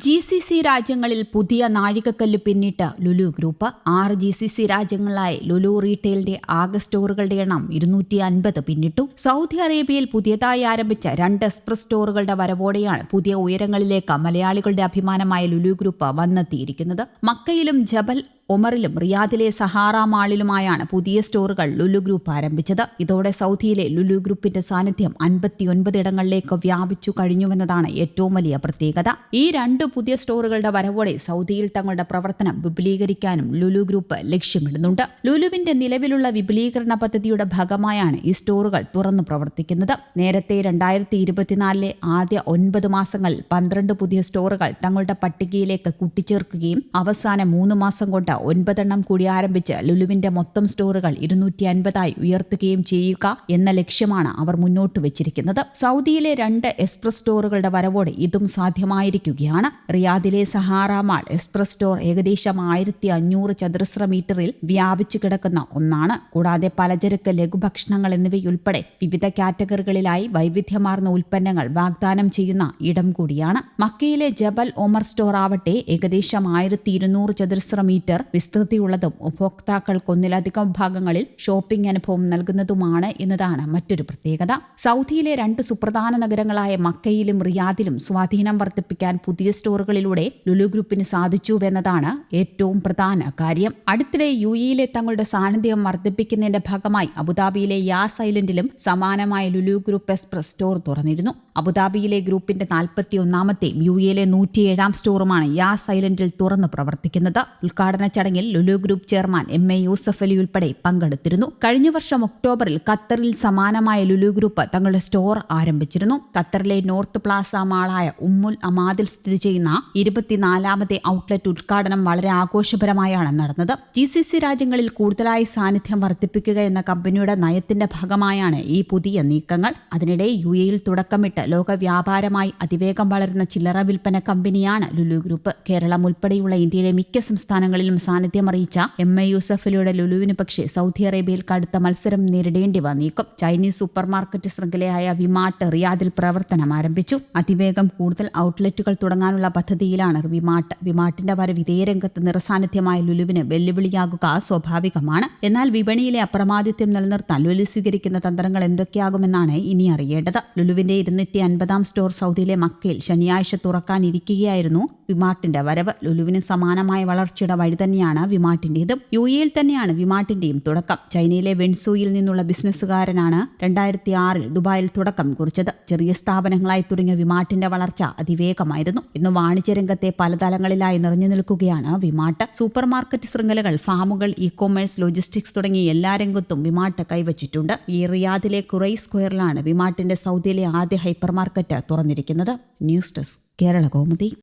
G C C രാജ്യങ്ങളിൽ പുതിയ നാഴികക്കല്ല് പിന്നിട്ട് ലുലു ഗ്രൂപ്പ് ആറ് ജി സി സി രാജ്യങ്ങളിലായി ലുലു റീറ്റെയിലിന്റെ ആകെ സ്റ്റോറുകളുടെ എണ്ണം ഇരുന്നൂറ്റി അൻപത് പിന്നിട്ടു. സൗദി അറേബ്യയിൽ പുതിയതായി ആരംഭിച്ച രണ്ട് എക്സ്പ്രസ് സ്റ്റോറുകളുടെ വരവോടെയാണ് പുതിയ ഉയരങ്ങളിലേക്ക് മലയാളികളുടെ അഭിമാനമായ ലുലു ഗ്രൂപ്പ് വന്നെത്തിയിരിക്കുന്നത്. മക്കയിലും ജബൽ ഒമറിലും റിയാദിലെ സഹാറ മാളിലുമായാണ് പുതിയ സ്റ്റോറുകൾ ലുലു ഗ്രൂപ്പ് ആരംഭിച്ചത്. ഇതോടെ സൗദിയിലെ ലുലു ഗ്രൂപ്പിന്റെ സാന്നിധ്യം അൻപത്തിയൊൻപത് ഇടങ്ങളിലേക്ക് വ്യാപിച്ചു കഴിഞ്ഞുവെന്നതാണ് ഏറ്റവും വലിയ പ്രത്യേകത. ഈ രണ്ട് പുതിയ സ്റ്റോറുകളുടെ വരവോടെ സൗദിയിൽ തങ്ങളുടെ പ്രവർത്തനം വിപുലീകരിക്കാനും ലുലു ഗ്രൂപ്പ് ലക്ഷ്യമിടുന്നുണ്ട്. ലുലുവിന്റെ നിലവിലുള്ള വിപുലീകരണ പദ്ധതിയുടെ ഭാഗമായാണ് ഈ സ്റ്റോറുകൾ തുറന്നു പ്രവർത്തിക്കുന്നത്. നേരത്തെ രണ്ടായിരത്തി ഇരുപത്തിനാലിലെ ആദ്യ ഒൻപത് മാസങ്ങളിൽ പന്ത്രണ്ട് പുതിയ സ്റ്റോറുകൾ തങ്ങളുടെ പട്ടികയിലേക്ക് കൂട്ടിച്ചേർക്കുകയും അവസാന മൂന്ന് മാസം കൊണ്ട് ഒൻപതെണ്ണം കൂടി ആരംഭിച്ച് ലുലുവിന്റെ മൊത്തം സ്റ്റോറുകൾ ഇരുന്നൂറ്റി അൻപതായി ഉയർത്തുകയും ചെയ്യുക എന്ന ലക്ഷ്യമാണ് അവർ മുന്നോട്ട് വെച്ചിരിക്കുന്നത്. സൗദിയിലെ രണ്ട് എക്സ്പ്രസ് സ്റ്റോറുകളുടെ വരവോടെ ഇതും സാധ്യമായിരിക്കുകയാണ്. റിയാദിലെ സഹാറ മാൾ എക്സ്പ്രസ് സ്റ്റോർ ഏകദേശം ആയിരത്തി അഞ്ഞൂറ് ചതുരശ്ര മീറ്ററിൽ വ്യാപിച്ചു കിടക്കുന്ന ഒന്നാണ്. കൂടാതെ പലചരക്ക് ലഘുഭക്ഷണങ്ങൾ എന്നിവയുൾപ്പെടെ വിവിധ കാറ്റഗറികളിലായി വൈവിധ്യമാർന്ന ഉൽപ്പന്നങ്ങൾ വാഗ്ദാനം ചെയ്യുന്ന ഇടം കൂടിയാണ്. മക്കയിലെ ജബൽ ഒമർ സ്റ്റോർ ആവട്ടെ ഏകദേശം ആയിരത്തി ഇരുന്നൂറ് ചതുരശ്ര മീറ്റർ വിസ്തൃതിയുള്ളതും ഉപഭോക്താക്കൾക്ക് ഒന്നിലധികം ഭാഗങ്ങളിൽ ഷോപ്പിംഗ് അനുഭവം നൽകുന്നതുമാണ് എന്നതാണ് മറ്റൊരു പ്രത്യേകത. സൗദിയിലെ രണ്ട് സുപ്രധാന നഗരങ്ങളായ മക്കയിലും റിയാദിലും സ്വാധീനം വർദ്ധിപ്പിക്കാൻ പുതിയ സ്റ്റോറുകളിലൂടെ ലുലു ഗ്രൂപ്പിന് സാധിച്ചുവെന്നതാണ് ഏറ്റവും പ്രധാന കാര്യം. അടുത്തിടെ യു ഇയിലെ തങ്ങളുടെ സാന്നിധ്യം വർദ്ധിപ്പിക്കുന്നതിന്റെ ഭാഗമായി അബുദാബിയിലെ യാസ് ഐലൻഡിലും സമാനമായ ലുലു ഗ്രൂപ്പ് എക്സ്പ്രസ് സ്റ്റോർ തുറന്നിരുന്നു. അബുദാബിയിലെ ഗ്രൂപ്പിന്റെ നാൽപ്പത്തി ഒന്നാമത്തെയും യു എയിലെ നൂറ്റിയേഴാം സ്റ്റോറുമാണ് യാസ് ഐലൻഡിൽ തുറന്നു പ്രവർത്തിക്കുന്നത്. ഉദ്ഘാടന ചടങ്ങിൽ Lulu group chairman M A Yusuf Ali ഉൾപ്പെടെ പങ്കെടുത്തിരുന്നു. കഴിഞ്ഞ വർഷം ഒക്ടോബറിൽ ഖത്തറിൽ സമാനമായ ലുലു ഗ്രൂപ്പ് തങ്ങളുടെ സ്റ്റോർ ആരംഭിച്ചിരുന്നു. ഖത്തറിലെ നോർത്ത് പ്ലാസ മാളായ ഉമ്മുൽ അമാദിൽ സ്ഥിതി ചെയ്യുന്ന ഇരുപത്തിനാലാമത്തെ ഔട്ട്ലെറ്റ് ഉദ്ഘാടനം വളരെ ആഘോഷപരമായാണ് നടന്നത്. ജി സി സി രാജ്യങ്ങളിൽ കൂടുതലായി സാന്നിധ്യം വർദ്ധിപ്പിക്കുക എന്ന കമ്പനിയുടെ നയത്തിന്റെ ഭാഗമായാണ് ഈ പുതിയ നീക്കങ്ങൾ. അതിനിടെ യു എയിൽ തുടക്കമിട്ട് ലോക വ്യാപാരമായി അതിവേഗം വളരുന്ന ചില്ലറ വിൽപ്പന കമ്പനിയാണ് ലുലു ഗ്രൂപ്പ്. കേരളം ഉൾപ്പെടെയുള്ള ഇന്ത്യയിലെ മിക്ക സംസ്ഥാനങ്ങളിലും സാന്നിധ്യം അറിയിച്ച എം എ യൂസഫിലൂടെ ലുലുവിന് പക്ഷേ സൗദി അറേബ്യയിൽ കടുത്ത മത്സരം നേരിടേണ്ടി വന്നേക്കും. ചൈനീസ് സൂപ്പർ മാർക്കറ്റ് ശൃംഖലയായ വിമാട്ട് റിയാദിൽ പ്രവർത്തനം ആരംഭിച്ചു. അതിവേഗം കൂടുതൽ ഔട്ട്ലെറ്റുകൾ തുടങ്ങാനുള്ള പദ്ധതിയിലാണ് വിമാട്ട്. വിമാട്ടിന്റെ വരവ് ഇതേ രംഗത്ത് നിറസാന്നിധ്യമായ ലുലുവിന് വെല്ലുവിളിയാകുക സ്വാഭാവികമാണ്. എന്നാൽ വിപണിയിലെ അപ്രമാദിത്യം നിലനിർത്താൻ ലുലു സ്വീകരിക്കുന്ന തന്ത്രങ്ങൾ എന്തൊക്കെയാകുമെന്നാണ് ഇനി അറിയേണ്ടത്. ലുലുവിന്റെ ഇരുന്നൂറ്റി അൻപതാം സ്റ്റോർ സൗദിയിലെ മക്കയിൽ ശനിയാഴ്ച തുറക്കാനിരിക്കുകയായിരുന്നു വിമാട്ടിന്റെ വരവ് ലുലുവിന് സമാനമായ വളർച്ചയുടെ വഴി തന്നെയാണ് വിമാട്ടിന്റേതും. യു എയിൽ തന്നെയാണ് വിമാട്ടിന്റെയും തുടക്കം. ചൈനയിലെ വെൻസൂയിൽ നിന്നുള്ള ബിസിനസ്സുകാരനാണ് രണ്ടായിരത്തി ആറിൽ ദുബായിൽ തുടക്കം കുറിച്ചത്. ചെറിയ സ്ഥാപനങ്ങളായി തുടങ്ങിയ വിമാട്ടിന്റെ വളർച്ച അതിവേഗമായിരുന്നു. ഇന്ന് വാണിജ്യരംഗത്തെ പല തലങ്ങളിലായി നിറഞ്ഞു നിൽക്കുകയാണ് വിമാട്ട്. സൂപ്പർ മാർക്കറ്റ് ശൃംഖലകൾ ഫാമുകൾ ഇ കൊമേഴ്സ് ലോജിസ്റ്റിക്സ് തുടങ്ങി എല്ലാ രംഗത്തും വിമാട്ട് കൈവച്ചിട്ടുണ്ട്. ഈ റിയാദിലെ കുറൈ സ്ക്വയറിലാണ് വിമാട്ടിന്റെ സൗദിയിലെ ആദ്യ hypermarket തുറന്നിരിക്കുന്നത്. News desk Kerala Kaumudi.